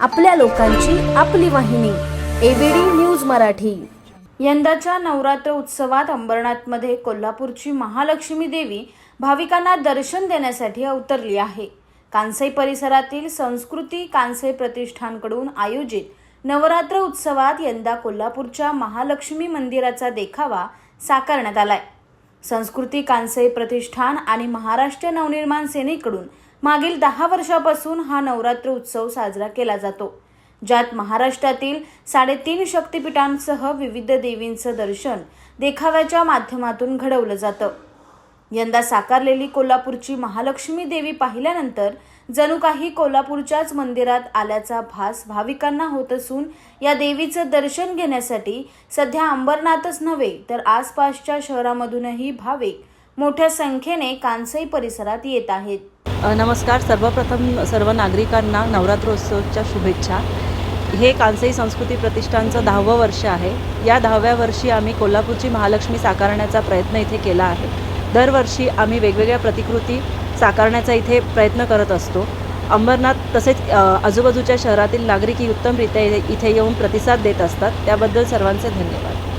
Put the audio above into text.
आपल्या लोकांची आपली वाहिनी एबीडी न्यूज मराठी. यंदाच्या नवरात्र उत्सवात अंबरनाथमध्ये कोल्हापूरची महालक्ष्मी देवी भाविकांना दर्शन देण्यासाठी अवतरली आहे. कांसई परिसरातील संस्कृती कांसई प्रतिष्ठानकडून आयोजित नवरात्र उत्सवात यंदा कोल्हापूरच्या महालक्ष्मी मंदिराचा देखावा साकारण्यात आलाय. संस्कृती कांसई प्रतिष्ठान आणि महाराष्ट्र नवनिर्माण सेनेकडून मागील दहा वर्षापासून हा नवरात्र उत्सव साजरा केला जातो. ज्यात महाराष्ट्रातील साडेतीन शक्तिपीठांसह विविध देवींचं दर्शन देखाव्याच्या माध्यमातून घडवलं जातं. यंदा साकारलेली कोल्हापूरची महालक्ष्मी देवी पाहिल्यानंतर जणू काही कोल्हापूरच्याच मंदिरात आल्याचा भास भाविकांना होत असून या देवीचं दर्शन घेण्यासाठी सध्या अंबरनाथच नव्हे तर आसपासच्या शहरामधूनही भाविक मोठ्या संख्येने कांसई परिसरात येत आहेत. नमस्कार. सर्वप्रथम सर्व नागरिकांना नवरात्रोत्सवच्या शुभेच्छा. हे कांसई संस्कृती प्रतिष्ठानचं दहावं वर्ष आहे. या दहाव्या वर्षी आम्ही कोल्हापूरची महालक्ष्मी साकारण्याचा प्रयत्न इथे केला आहे. दरवर्षी आम्ही वेगवेगळ्या प्रतिकृती साकारण्याचा इथे प्रयत्न करत असतो. अंबरनाथ तसेच आजूबाजूच्या शहरातील नागरिकही उत्तमरित्या इथे येऊन प्रतिसाद देत असतात. त्याबद्दल सर्वांचे धन्यवाद.